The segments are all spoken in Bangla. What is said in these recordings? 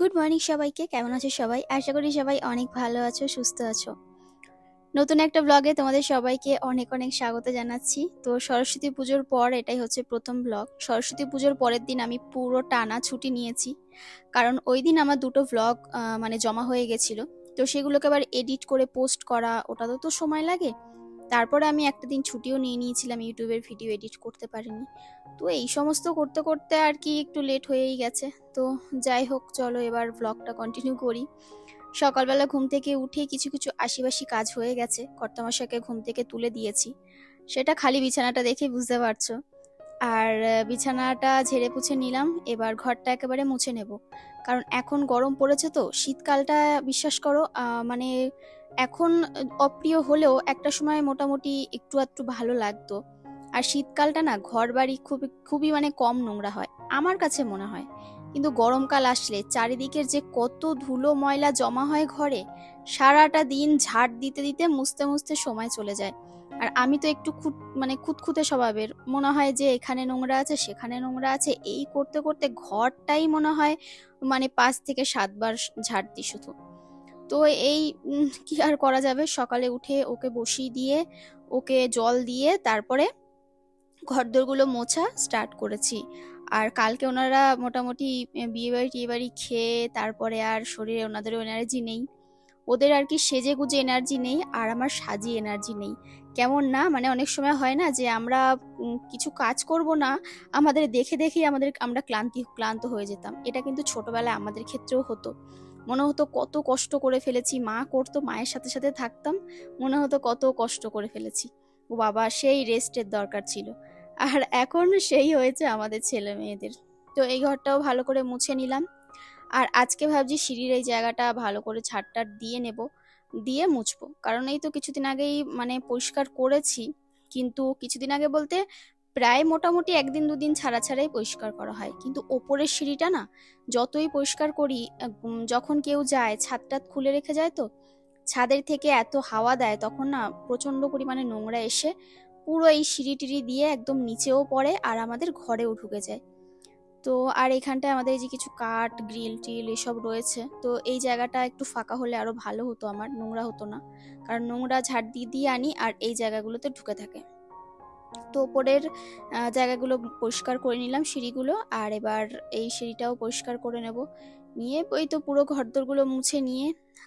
গুড মর্নিং সবাইকে, কেমন আছো সবাই? আশা করি সবাই অনেক ভালো আছো, সুস্থ আছো। নতুন একটা ব্লগে তোমাদের সবাইকে অনেক অনেক স্বাগত জানাচ্ছি। তো সরস্বতী পুজোর পর এটাই হচ্ছে প্রথম ব্লগ সরস্বতী পুজোর পরের দিন আমি পুরো টানা ছুটি নিয়েছি। কারণ ওই দিন আমার দুটো ব্লগ মানে জমা হয়ে গেছিল। তো সেগুলোকে আবার এডিট করে পোস্ট করা ওটা তো সময় লাগে। তারপরে আমি একটা দিন ছুটিও নিয়ে নিয়েছিলাম ইউটিউবের ভিডিও এডিট করতে পারিনি। তো এই সমস্ত করতে করতে আর কি একটু লেট হয়েই গেছে। তো যাই হোক, চলো এবার ব্লগটা কন্টিনিউ করি। সকালবেলা ঘুম থেকে উঠে কিছু কিছু আশিবাসি কাজ হয়ে গেছে। কর্তামশাকে ঘুম থেকে তুলে দিয়েছি। সেটা খালি বিছানাটা দেখে বুঝতে পারছ। আর বিছানাটা ঝেড়ে পুছে নিলাম। এবার ঘরটা একেবারে মুছে নেব। কারণ এখন গরম পড়েছে তো, শীতকালটা বিশ্বাস করো মানে এখন অপ্রিয় হলেও একটা সময় মোটামুটি একটু আধটু ভালো লাগতো। আর শীতকালটা না ঘর বাড়ি খুবই খুবই মানে কম নোংরা হয়, আমার কাছে মনে হয়। কিন্তু গরমকাল আসলে চারিদিকের যে কত ধুলো ময়লা জমা হয় ঘরে, সারাটা দিন ঝাড় দিতে দিতে মুছতে মুছতে সময় চলে যায়। আর আমি তো একটু খুঁত মানে খুঁতখুঁতে স্বভাবের। মনে হয় যে এখানে নোংরা আছে, সেখানে নোংরা আছে, এই করতে করতে ঘরটাই মনে হয় মানে পাঁচ থেকে সাতবার ঝাড় দিই শুধু। তো এই কি আর করা যাবে? সকালে উঠে ওকে বসিয়ে দিয়ে, ওকে জল দিয়ে তারপরে ঘরদোরগুলো মোছা স্টার্ট করেছি। আর কালকে ওনারা মোটামুটি বিয়ে বাড়ি টিয়ে বাড়ি খেয়ে তারপরে আর শরীরে ওনাদেরও এনার্জি নেই। ওদের আর কি সেজে গুজে এনার্জি নেই আর আমার সাজিয়ে এনার্জি নেই। কেমন না মানে অনেক সময় হয় না যে আমরা কিছু কাজ করব না, আমাদের দেখে দেখেই আমাদের আমরা ক্লান্তি, ক্লান্ত হয়ে যেতাম। এটা কিন্তু ছোটবেলায় আমাদের ক্ষেত্রেও হতো। মনে হতো কত কষ্ট করে ফেলেছি, মা করতো, মায়ের সাথে সাথে থাকতাম, মনে হতো কত কষ্ট করে ফেলেছি। ও বাবা, সেই রেস্টের দরকার ছিল। আর এখন সেই হয়েছে আমাদের ছেলে মেয়েদের। তো এই ঘরটাও ভালো করে মুছে নিলাম। আর আজকে ভাবছি সিঁড়ির এই জায়গাটা ভালো করে ছাড়টার দিয়ে নেব, দিয়ে মুছবো। কারণ এই তো কিছুদিন আগেই মানে পরিষ্কার করেছি, কিন্তু কিছুদিন আগে বলতে প্রায় মোটামুটি একদিন দুদিন ছাড়া ছাড়াই পরিষ্কার করা হয়। কিন্তু ওপরের সিঁড়িটা না, যতই পরিষ্কার করি যখন কেউ যায়, ছাদটা খুলে রেখে যায় তো, ছাদের থেকে এত হাওয়া দেয়, তখন না প্রচণ্ড পরিমাণে নোংরা এসে পুরো এই সিঁড়ি টিড়ি দিয়ে একদম নিচেও পড়ে আর আমাদের ঘরেও ঢুকে যায়। তো আর এখানটায় আমাদের এই যে কিছু কাঠ, গ্রিল টিল এসব রয়েছে, তো এই জায়গাটা একটু ফাঁকা হলে আরও ভালো হতো আমার, নোংরা হতো না। কারণ নোংরা ঝাড় দিয়ে দিয়ে আনি আর এই জায়গাগুলোতে ঢুকে থাকে। তো ওপরের জায়গাগুলো পরিষ্কার করে নিলাম সিঁড়িগুলো আর এবার এই সিঁড়িটাও পরিষ্কার করে নেব। নিয়ে ওই তো পুরো ঘরদোরগুলো মুছে নিয়ে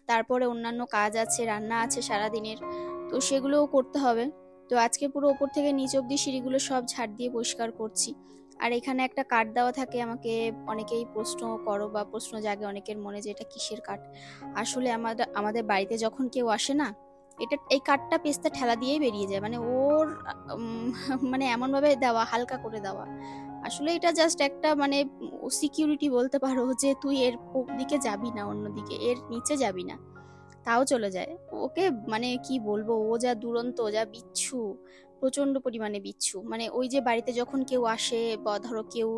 তারপরে অন্যান্য কাজ আছে, রান্না আছে সারাদিনের, তো সেগুলোও করতে হবে। তো আজকে পুরো ওপর থেকে নিচ অব্দি সিঁড়িগুলো সব ঝাড় দিয়ে পরিষ্কার করছি। আর এখানে একটা কাঠ দেওয়া থাকে, আমাকে অনেকেই প্রশ্ন করো বা প্রশ্ন জাগে অনেকের মনে যে এটা কিসের কাঠ? আসলে আমাদের আমাদের বাড়িতে যখন কেউ আসে না এটা এই কাঠটা পেস্তা ঠেলা দিয়েই বেরিয়ে যায়। মানে ওর মানে এমনভাবে দেওয়া, হালকা করে দেওয়া। আসলে এটা জাস্ট একটা মানে সিকিউরিটি বলতে পারো যে তুই এর দিকে যাবি না অন্যদিকে এর নিচে যাবি না। তাও চলে যায়। ওকে মানে কি বলব? ও যা দুরন্ত, যা বিচ্ছু প্রচণ্ড পরিমাণে বিচ্ছু। মানে ওই যে বাড়িতে যখন কেউ আসে বা ধরো কেউ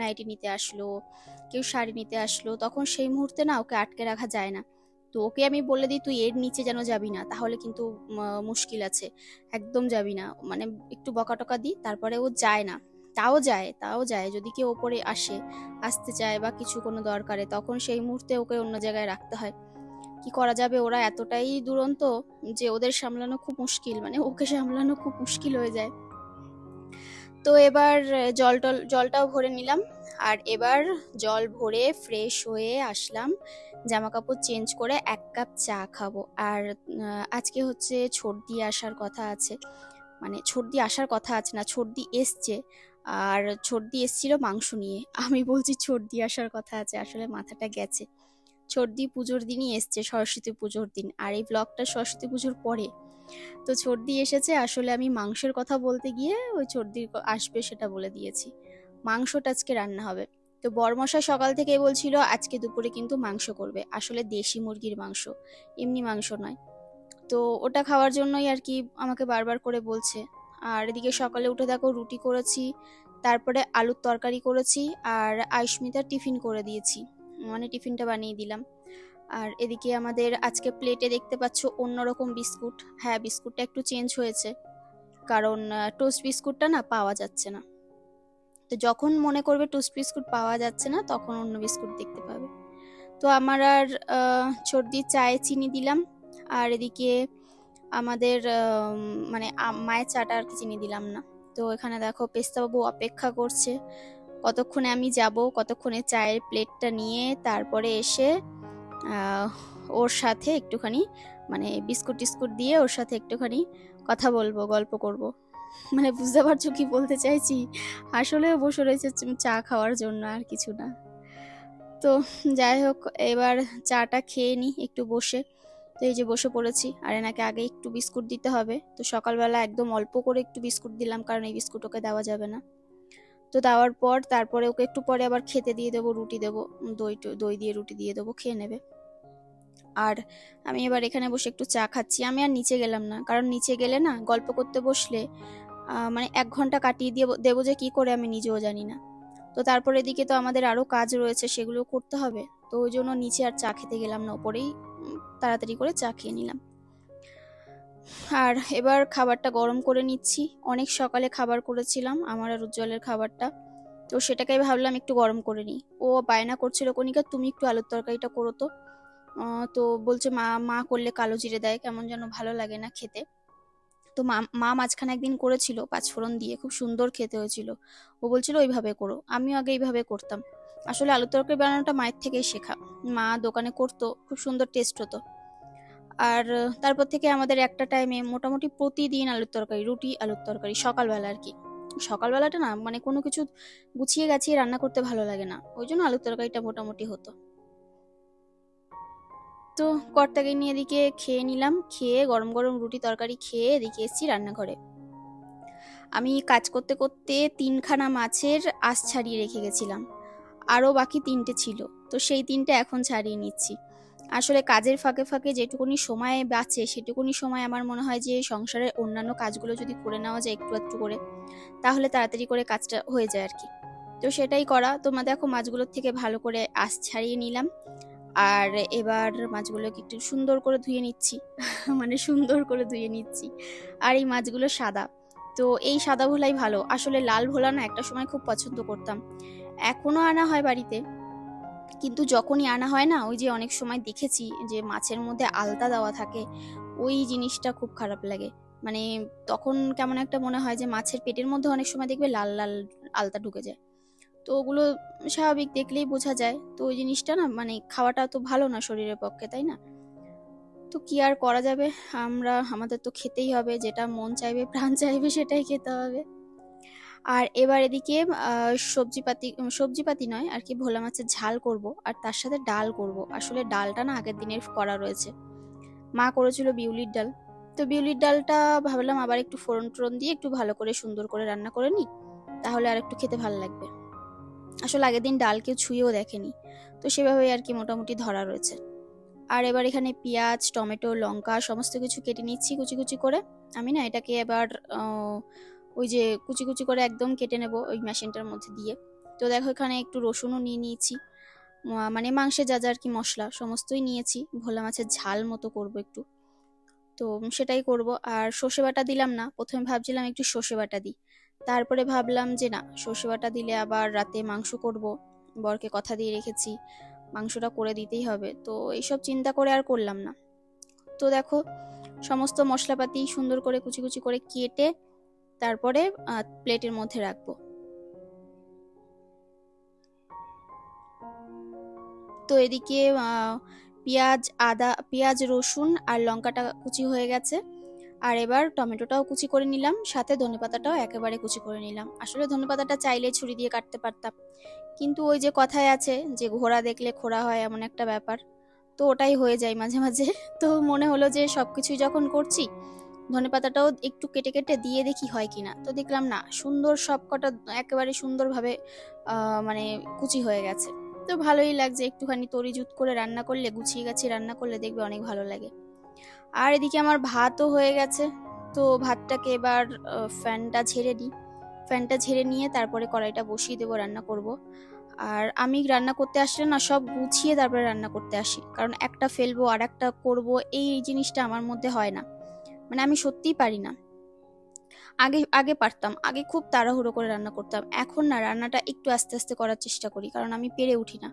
নাইটি নিতে আসলো, কেউ শাড়ি নিতে আসলো, তখন সেই মুহূর্তে না ওকে আটকে রাখা যায় না। তো ওকে আমি বলে দিই, তুই এর নিচে যেন যাবি না, তাহলে কিন্তু মুশকিল আছে। একদম যাবি না। মানে একটু বকা টকা দিই, তারপরে ও যায় না। তাও যায় তাও যায়। যদি কেউ ওপরে আসে, আসতে চায় বা কিছু কোনো দরকারে, তখন সেই মুহূর্তে ওকে অন্য জায়গায় রাখতে হয়। কি করা যাবে? ওরা এতটাই দুরন্ত যে ওদের সামলানো খুব মুশকিল। মানে ওকে সামলানো খুব মুশকিল হয়ে যায়। তো এবার জল টল, জলটাও ভরে নিলাম। আর এবার জল ভরে ফ্রেশ হয়ে আসলাম। জামা কাপড় চেঞ্জ করে এক কাপ চা খাব। আর আজকে হচ্ছে ছর্দি আসার কথা আছে। মানে ছর্দি আসার কথা আছে না, ছর্দি এসছে। আর ছর্দি এসছিল মাংস নিয়ে। আমি বলছি ছর্দি আসার কথা আছে, আসলে মাথাটা গেছে। ছর্দি পুজোর দিনই এসছে সরস্বতী পুজোর দিন। আর এই ব্লগটা সরস্বতী পুজোর পরে তো ছর্দি এসেছে, আসলে আমি মাংসের কথা বলতে গিয়ে ওই ছর্দি আসবে সেটা বলে দিয়েছি। মাংসটা আজকে রান্না হবে। তো বরমশা সকাল থেকে বলছিল, আজকে দুপুরে কিন্তু মাংস করবে। আসলে দেশি মুরগির মাংস, এমনি মাংস নয়। তো ওটা খাওয়ার জন্যই আর কি আমাকে বারবার করে বলছে। আর এদিকে সকালে উঠে দেখো রুটি করেছি, তারপরে আলুর তরকারি করেছি, আর আয়ুষ্মিতার টিফিন করে দিয়েছি। মানে টিফিনটা বানিয়ে দিলাম। আর এদিকে আমাদের আজকে প্লেটে দেখতে পাচ্ছ অন্যরকম বিস্কুট। হ্যাঁ বিস্কুটটা একটু চেঞ্জ হয়েছে। কারণ টোস্ট বিস্কুটটা না পাওয়া যাচ্ছে না। তো যখন মনে করবে টোস্ট বিস্কুট পাওয়া যাচ্ছে না, তখন অন্য বিস্কুট দেখতে পাবে। তো আমার আর সর্দি চায়ে চিনি দিলাম। আর এদিকে আমাদের মানে মায়ের চাটা আর কি চিনি দিলাম না। তো এখানে দেখো পেস্তাবাবু অপেক্ষা করছে। কতক্ষণে আমি যাব, কতক্ষণে চায়ের প্লেটটা নিয়ে তারপরে এসে ওর সাথে একটুখানি মানে বিস্কুট টিস্কুট দিয়ে ওর সাথে একটুখানি কথা বলব, গল্প করব। মানে বুঝতে পারছ কি বলতে চাইছি? আসলে বসে রয়েছে চা খাওয়ার জন্য আর কিছু না। তো যাই হোক, এবার চাটা খেয়ে নিই একটু বসে। তো এই যে বসে পড়েছি, আর এনাকে আগে একটু বিস্কুট দিতে হবে। তো সকালবেলা একদম অল্প করে একটু বিস্কুট দিলাম, কারণ এই বিস্কুট ওকে দেওয়া যাবে না। তো দেওয়ার পর তারপরে ওকে একটু পরে আবার খেতে দিয়ে দেবো, রুটি দেবো, দই দই দিয়ে রুটি দিয়ে দেবো, খেয়ে নেবে। আর আমি এবার এখানে বসে একটু চা খাচ্ছি। আমি আর নিচে গেলাম না, কারণ নিচে গেলে না গল্প করতে বসলে মানে এক ঘণ্টা কাটিয়ে দিয়ে দেবো যে কি করে আমি নিজেও জানি না। তো তারপর এদিকে তো আমাদের আরও কাজ রয়েছে, সেগুলো করতে হবে। তো ওই জন্য নিচে আর চা খেতে গেলাম না, ওপরেই তাড়াতাড়ি করে চা খেয়ে নিলাম। আর এবার খাবারটা গরম করে নিচ্ছি। অনেক সকালে খাবার করেছিলাম, আমার আর উজ্জ্বলের খাবারটা। তো সেটাকে ভাবলাম একটু গরম করে নিই। ও বায়না করছিল কনিকা তুমি একটু আলুর তরকারিটা করো তো। তো বলছে, মা মা করলে কালো জিরে দেয়, কেমন যেন ভালো লাগে না খেতে। তো মা মা মাঝখানে একদিন করেছিল পাঁচফোড়ন দিয়ে, খুব সুন্দর খেতে হয়েছিল। ও বলছিল ওইভাবে করো। আমিও আগে এইভাবে করতাম। আসলে আলু তরকারি বানানোটা মায়ের থেকেই শেখা। মা দোকানে করতো, খুব সুন্দর টেস্ট হতো। আর তারপর থেকে আমাদের একটা টাইমে মোটামুটি প্রতিদিন আলুর তরকারি, রুটি, আলুর তরকারি, সকালবেলা আর কি। সকালবেলাটা না মানে কোনো কিছু গুছিয়ে গাছিয়ে রান্না করতে ভালো লাগে না। ওই জন্য আলুর তরকারিটা মোটামুটি হতো। তো কর্তাকে নিয়ে এদিকে খেয়ে নিলাম, খেয়ে গরম গরম রুটি তরকারি খেয়ে এদিকে এসেছি রান্নাঘরে। আমি কাজ করতে করতে তিনখানা মাছের আঁশ ছাড়িয়ে রেখে গেছিলাম। আরও বাকি তিনটে ছিল, তো সেই তিনটে এখন ছাড়িয়ে নিচ্ছি। আসলে কাজের ফাঁকে ফাঁকে যেটুকুনি সময় বাঁচে, সেটুকুনি সময় আমার মনে হয় যে সংসারের অন্যান্য কাজগুলো যদি করে নেওয়া যায় একটু একটু করে, তাহলে তাড়াতাড়ি করে কাজটা হয়ে যায় আর কি। তো সেটাই করা তোমরা দেখো মাছগুলোর থেকে ভালো করে আঁশ ছাড়িয়ে নিলাম। আর এবার মাছগুলোকে একটু সুন্দর করে ধুয়ে নিচ্ছি। মানে সুন্দর করে ধুয়ে নিচ্ছি। আর এই মাছগুলো সাদা। তো এই সাদা ভোলাই ভালো। আসলে লাল ভোলা না একটা সময় খুব পছন্দ করতাম। এখনও আনা হয় বাড়িতে। কিন্তু যখনই আনা হয় না, ওই যে অনেক সময় দেখেছি যে মাছের মধ্যে আলতা দেওয়া থাকে, ওই জিনিসটা খুব খারাপ লাগে। মানে তখন কেমন একটা মনে হয় যে মাছের পেটের মধ্যে অনেক সময় দেখবে লাল লাল আলতা ঢুকে যায়। তো ওগুলো স্বাভাবিক দেখলেই বোঝা যায়। তো ওই জিনিসটা না মানে খাওয়াটা তো ভালো না শরীরের পক্ষে, তাই না? তো কি আর করা যাবে? আমরা, আমাদের তো খেতেই হবে, যেটা মন চাইবে, প্রাণ চাইবে, সেটাই খেতে হবে। আর এবার এদিকে সবজিপাতি সবজিপাতি নয়, আর কি ভোলা মাছের ঝাল করব, আর তার সাথে ডাল করব। আসলে ডালটা না আগের দিনের করা রয়েছে। মা করেছিল বিউলির ডাল। তো বিউলির ডালটা ভাবলাম আবার একটু ফোড়ন টোড়ন দিয়ে একটু ভালো করে সুন্দর করে রান্না করে নিই। তাহলে আর একটু খেতে ভালো লাগবে। আসলে আগের দিন ডাল কেউ ছুঁয়েও দেখেনি। তো সেভাবেই আর কি মোটামুটি ধরা রয়েছে। আর এবার এখানে পেঁয়াজ, টমেটো, লঙ্কা সমস্ত কিছু কেটে নিচ্ছি কুচি কুচি করে। আমি না এটাকে এবার ওই যে কুচি কুচি করে একদম কেটে নেব ওই মেশিনটার মধ্যে দিয়ে। তো দেখো এখানে একটু রসুনও নিয়ে নিয়েছি। মানে মাংসে যা যা আর কি মশলা সমস্তই নিয়েছি। ভোলা মাছের ঝাল মতো করব একটু। তো সেটাই করব। আর সর্ষে বাটা দিলাম না। প্রথমে ভাবছিলাম একটু সর্ষে বাটা দিই। তারপরে ভাবলাম যে না সর্ষে বাটা দিলে আবার রাতে মাংস করব। বরকে কথা দিয়ে রেখেছি, মাংসটা করে দিতেই হবে। তো এইসব চিন্তা করে আর করলাম না। তো দেখো, সমস্ত মশলাপাতি সুন্দর করে কুচি কুচি করে কেটে তারপরে প্লেটের মধ্যে রাখব। তো এদিকে পেঁয়াজ, আদা, পেঁয়াজ, রসুন আর লঙ্কাটা কুচি হয়ে গেছে। আর এবার টমেটোটাও কুচি করে নিলাম, সাথে ধনেপাতাটাও একেবারে কুচি করে নিলাম। আসলে ধনেপাতাটা চাইলে ছুরি দিয়ে কাটতে পারতাম। কিন্তু ওই যে কথায় আছে যে ঘোড়া দেখলে খোড়া হয় এমন একটা ব্যাপার। তো ওটাই হয়ে যায় মাঝে মাঝে। তো মনে হলো যে সব কিছুই যখন করছি, ধনেপাতাটাও একটু কেটে কেটে দিয়ে দেখি হয় কিনা। তো দেখলাম না, সুন্দর সব কটা একেবারে সুন্দরভাবে মানে কুচি হয়ে গেছে। তো ভালোই লাগছে একটুখানি তরিজুত করে রান্না করলে, গুছিয়ে গাছিয়ে রান্না করলে দেখবে অনেক ভালো লাগে। আর এদিকে আমার ভাতও হয়ে গেছে। তো ভাতটাকে এবার ফ্যানটা ঝেড়ে নিই। ফ্যানটা ঝেড়ে নিয়ে তারপরে কড়াইটা বসিয়ে দেবো, রান্না করব। আর আমি রান্না করতে আসলে না, সব গুছিয়ে তারপরে রান্না করতে আসি। কারণ একটা ফেলব আর একটা করব, এই জিনিসটা আমার মধ্যে হয় না। মানে আমি সত্যিই পারি না। আগে আগে পারতাম, আগে খুব তাড়াহুড়ো করে রান্না করতাম। এখন না, রান্নাটা একটু আস্তে আস্তে করার চেষ্টা করি, কারণ আমি পেরে উঠি না।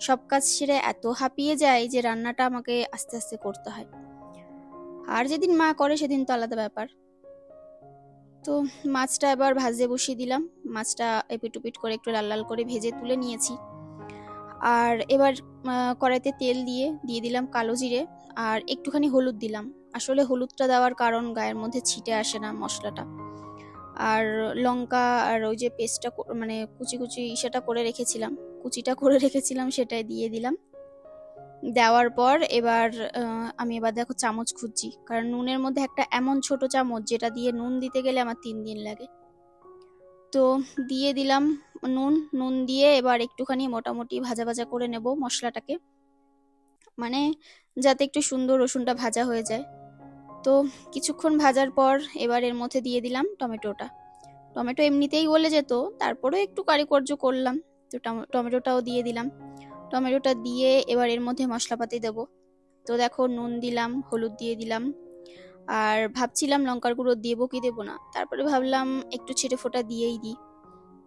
সব কাজ সেরে এত হাঁপিয়ে যায় যে রান্নাটা আমাকে আস্তে আস্তে করতে হয়। আর যেদিন মা করে সেদিন তো আলাদা ব্যাপার। তো মাছটা এবার ভাজতে বসিয়ে দিলাম। মাছটা এপিট করে একটু লাল লাল করে ভেজে তুলে নিয়েছি। আর এবার কড়াইতে তেল দিয়ে দিয়ে দিলাম কালো জিরে আর একটুখানি হলুদ দিলাম। আসলে হলুদটা দেওয়ার কারণ গায়ের মধ্যে ছিটে আসে না মশলাটা। আর লঙ্কা আর ওই যে পেস্টটা মানে কুচি কুচি সেটা করে রেখেছিলাম। কুচিটা করে রেখেছিলাম সেটাই দিয়ে দিলাম। দেওয়ার পর এবার আমি এবার দেখো চামচ খুঁজছি। কারণ নুনের মধ্যে একটা এমন ছোট চামচ যেটা দিয়ে নুন দিতে গেলে আমার তিন দিন লাগে। তো দিয়ে দিলাম নুন। নুন দিয়ে এবার একটুখানি মোটামুটি ভাজা ভাজা করে নেব মশলাটাকে। মানে যাতে একটু সুন্দর রসুনটা ভাজা হয়ে যায়। তো কিছুক্ষণ ভাজার পর এবার এর মধ্যে দিয়ে দিলাম টমেটোটা। টমেটো এমনিতেই গলে যেত, তারপরেও একটু কারিকর্য করলাম। তো টমেটোটাও দিয়ে দিলাম। টমেটোটা দিয়ে এবার এর মধ্যে মশলাপাতি দেবো। তো দেখো, নুন দিলাম, হলুদ দিয়ে দিলাম। আর ভাবছিলাম লঙ্কার গুঁড়ো দেবো কি দেবো না, তারপরে ভাবলাম একটু ছিটে ফোঁটা দিয়েই দিই।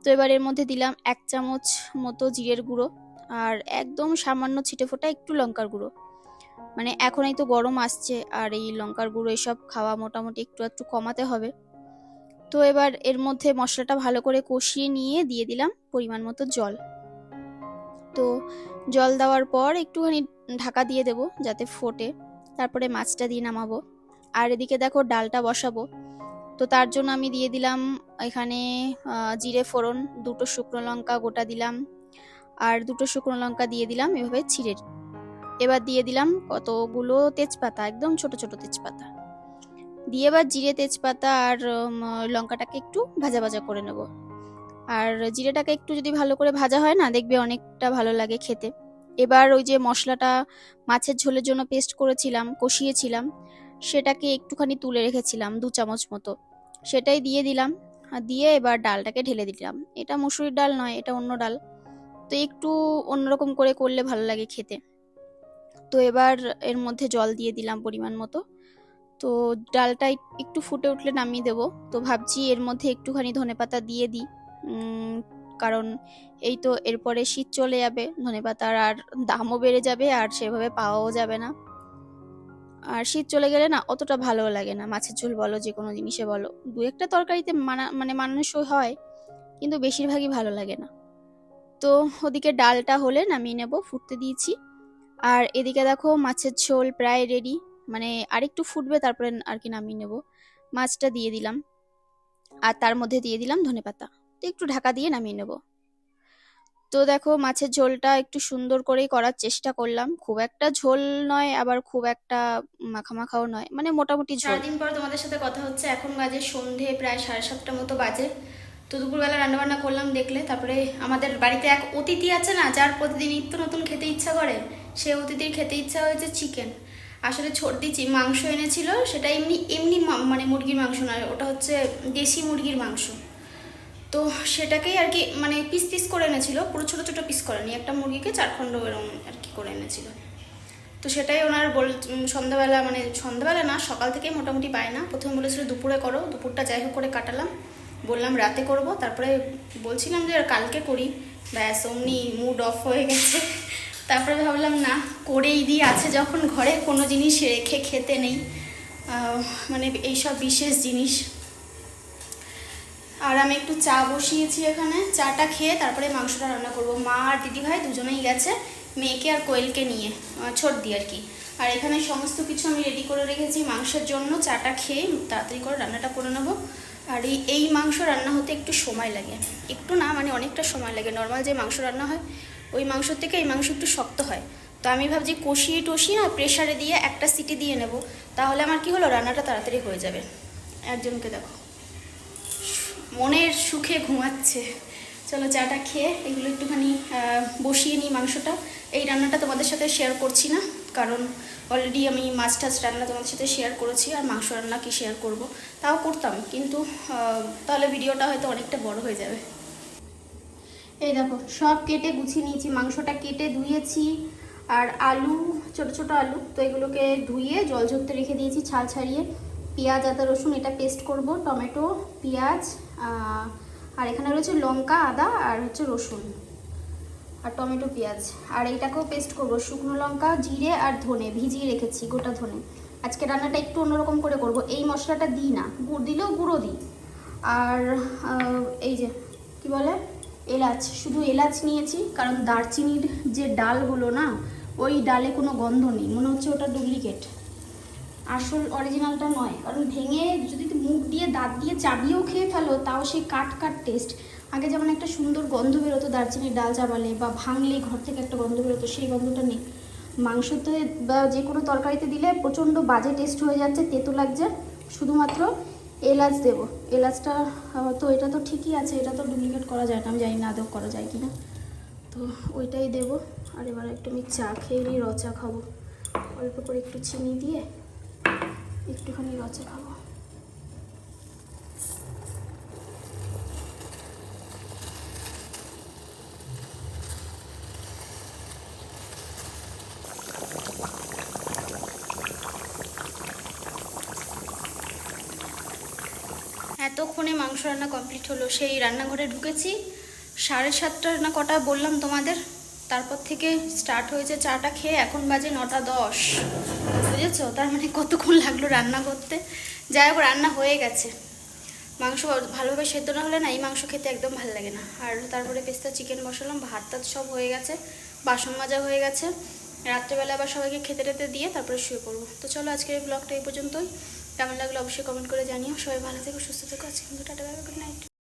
তো এবার এর মধ্যে দিলাম এক চামচ মতো জিরের গুঁড়ো আর একদম সামান্য ছিটে ফোঁটা একটু লঙ্কার গুঁড়ো। মানে এখন এই তো গরম আসছে আর এই লঙ্কার গুঁড়ো এসব খাওয়া মোটামুটি একটু একটু কমাতে হবে। তো এবার এর মধ্যে মশলাটা ভালো করে কষিয়ে নিয়ে দিয়ে দিলাম পরিমাণ মতো জল। তো জল দেওয়ার পর একটুখানি ঢাকা দিয়ে দেবো যাতে ফোটে। তারপরে মাছটা দিয়ে নামাবো। আর এদিকে দেখো ডালটা বসাবো। তো তার জন্য আমি দিয়ে দিলাম এখানে জিরে ফোড়ন, দুটো শুকনো লঙ্কা গোটা দিলাম। আর দুটো শুকনো লঙ্কা দিয়ে দিলাম এভাবে ছিঁড়ে। এবার দিয়ে দিলাম কতগুলো তেজপাতা, একদম ছোট ছোট তেজপাতা। দিয়ে এবার জিরে তেজপাতা আর লঙ্কাটাকে একটু ভাজা ভাজা করে নেব। আর জিরেটাকে একটু যদি ভালো করে ভাজা হয় না, দেখবে অনেকটা ভালো লাগে খেতে। এবার ওই যে মশলাটা মাছের ঝোলের জন্য পেস্ট করেছিলাম, কষিয়েছিলাম, সেটাকে একটুখানি তুলে রেখেছিলাম দু চামচ মতো। সেটাই দিয়ে দিলাম, আর দিয়ে এবার ডালটাকে ঢেলে দিলাম। এটা মুসুরির ডাল নয়, এটা অন্য ডাল। তো একটু অন্যরকম করে করলে ভালো লাগে খেতে। তো এবার এর মধ্যে জল দিয়ে দিলাম পরিমাণ মতো। তো ডালটা একটু ফুটে উঠলে নামিয়ে দেবো। তো ভাবছি এর মধ্যে একটুখানি ধনেপাতা দিয়ে দিই। কারণ এই তো এরপরে শীত চলে যাবে, ধনেপাতার আর দামও বেড়ে যাবে আর সেভাবে পাওয়াও যাবে না। আর শীত চলে গেলে না অতটা ভালোও লাগে না, মাছের ঝোল বলো, যে কোনো জিনিসে বলো। দু একটা তরকারিতে মানা মানে মানানসই হয়, কিন্তু বেশিরভাগই ভালো লাগে না। তো ওদিকে ডালটা হলে নামিয়ে নেব, ফুটতে দিয়েছি। আর এদিকে দেখো মাছের ঝোল প্রায় রেডি মানে আরেকটু ফুটবে, তারপরে আর কি নামিয়ে নেব। মাছটা দিয়ে দিলাম। আর তার মধ্যে দিয়ে দিলাম ধনেপাতা। তো একটু ঢাকা দিয়ে নামিয়ে নেব। তো দেখো মাছের ঝোলটা একটু সুন্দর করেই করার চেষ্টা করলাম। খুব একটা ঝোল নয়, আবার খুব একটা মাখা মাখাও নয় মানে মোটামুটি সারাদিন পর তোমাদের সাথে কথা হচ্ছে, এখন বাজে সন্ধে প্রায় সাড়ে সাতটা মতো বাজে। তো দুপুরবেলা রান্নাবান্না করলাম দেখলে, তারপরে আমাদের বাড়িতে এক অতিথি আছে না, যার প্রতিদিন নিত্য নতুন খেতে ইচ্ছা করে, সে অতিথির খেতে ইচ্ছা হয়েছে চিকেন। আসলে চি- মাংস এনেছিল, সেটা এমনি এমনি মানে মুরগির মাংস নয়, ওটা হচ্ছে দেশি মুরগির মাংস। তো সেটাকেই আর কি মানে পিস পিস করে এনেছিল, পুরো ছোটো ছোটো পিস করে করেনি একটা মুরগিকে চার খণ্ড এরকম আর কি করে এনেছিল। তো সেটাই ওনার বল সন্ধ্যাবেলা মানে সন্ধ্যাবেলা না, সকাল থেকেই মোটামুটি পায় না। প্রথমে বলেছিল দুপুরে করো, দুপুরটা যাই হোক করে কাটালাম। বললাম রাতে করব, তারপরে বলছিলাম যে কালকে করি। ব্যাস, অমনি মুড অফ হয়ে গেছে। তারপরে ভাবলাম, না, করেই দিই। আছে যখন ঘরে, কোনো জিনিস রেখে খেতে নেই। মানে এইসব বিশেষ জিনিস। আর আমি একটু চা বসিয়েছি এখানে। চাটা খেয়ে তারপরে মাংসটা রান্না করব। মা আর দিদিভাই দুজনেই গেছে মেয়েকে আর কোয়েলকে নিয়ে ছোট দি আর কি। আর এখানে সমস্ত কিছু আমি রেডি করে রেখেছি মাংসের জন্য। চাটা খেয়ে তাড়াতাড়ি করে রান্নাটা করে নেব। আর এই এই মাংস রান্না হতে একটু সময় লাগে। একটু না মানে অনেকটা সময় লাগে। নর্মাল যে মাংস রান্না হয়, ওই মাংস থেকে এই মাংস একটু শক্ত হয়। তো আমি ভাবছি কষিয়ে টষিয়ে না প্রেশারে দিয়ে একটা সিটি দিয়ে নেব। তাহলে আমার কি হলো? রান্নাটা তাড়াতাড়ি হয়ে যাবে। একজনকে দেখো। মনের সুখে ঘুমাচ্ছে। চলো চাটা খেয়ে এগুলো একটুখানি বসিয়ে নিই মাংসটা। এই রান্নাটা তোমাদের সাথে শেয়ার করছি না, কারণ অলরেডি আমি মাছ টাছ রান্না তোমাদের সাথে শেয়ার করেছি আর মাংস রান্না কি শেয়ার করব? তাও করতাম, কিন্তু তাহলে ভিডিওটা হয়তো অনেকটা বড় হয়ে যাবে। এই দেখো, সব কেটে গুছিয়ে নিয়েছি, মাংসটা কেটে ধুয়েছি, আর আলু, ছোট ছোট আলু, তো এগুলোকে ধুয়ে জল ঝরতে রেখে দিয়েছি, ছাল ছাড়িয়ে। পেঁয়াজ, আদা, রসুন, এটা পেস্ট করব, টমেটো, পেঁয়াজ আর এখানে রয়েছে লঙ্কা, আদা আর হচ্ছে রসুন আর টমেটো, পেঁয়াজ। আর এইটাকেও পেস্ট করব। শুকনো লঙ্কা, জিরে আর ধনে, ভিজিয়ে রেখেছি গোটা ধনে। আজকে রান্নাটা একটু অন্যরকম করে করব। এই মশলাটা দিই না, গুড় দিলেও গুঁড়ো দিই। আর এই যে, কি বলে? এলাচ। শুধু এলাচ নিয়েছি, কারণ দারচিনির যে ডালগুলো না, ওই ডালে কোনো গন্ধ নেই। মনে হচ্ছে ওটা ডুপ্লিকেট আসল অরিজিনালটা নয়, কারণ ভেঙে যদি মুখ দিয়ে দাঁত দিয়ে চাবিয়েও খেয়ে ফেলো, তাও সেই কাট কাট টেস্ট আগে যেমন একটা সুন্দর গন্ধ বেরোতো দারচিনির ডাল চাবালে বা ভাঙলে ঘর থেকে একটা গন্ধ বেরোতো, সেই গন্ধটা নেই। মাংসতে বা যে কোনো তরকারিতে দিলে প্রচণ্ড বাজে টেস্ট হয়ে যাচ্ছে, তেতো লাগছে। শুধুমাত্র এলাচ দেবো। এলাচটা তো এটা তো ঠিকই আছে, এটা তো ডুপ্লিকেট করা যায় না, আমি জানি না আদৌ করা যায় কি না তো ওইটাই দেবো। আর এবার একটু আমি চা খেয়ে নিই, র চা খাব। অল্প করে একটু চিনি দিয়ে একটুখানি রচা খাব। এতক্ষণে মাংস রান্না কমপ্লিট হলো। সেই রান্নাঘরে ঢুকেছি। সাড়ে সাতটা না কটা বললাম তোমাদের? তারপর থেকে স্টার্ট হয়েছে চাটা খেয়ে এখন বাজে নটা দশ। বুঝেছ? তার মানে কতক্ষণ লাগল রান্না করতে? যাই হোক, রান্না হয়ে গেছে। মাংস ভালোভাবে সেদ্ধ না হলে না এই মাংস খেতে একদম ভালো লাগে না। আর তারপরে পেস্তা, চিকেন বসালাম, ভাত টাত সব হয়ে গেছে। বাসন মাজা হয়ে গেছে। রাত্রেবেলা আবার সবাইকে খেতে টেতে দিয়ে তারপরে শুয়ে পড়ব। তো চলো আজকের এই ব্লগটা এই পর্যন্তই। কেমন লাগল অবশ্যই কমেন্ট করে জানিও। সবাই ভালো থেকো, সুস্থ থেকো। আজকে কিন্তু টাটা গুড নাইট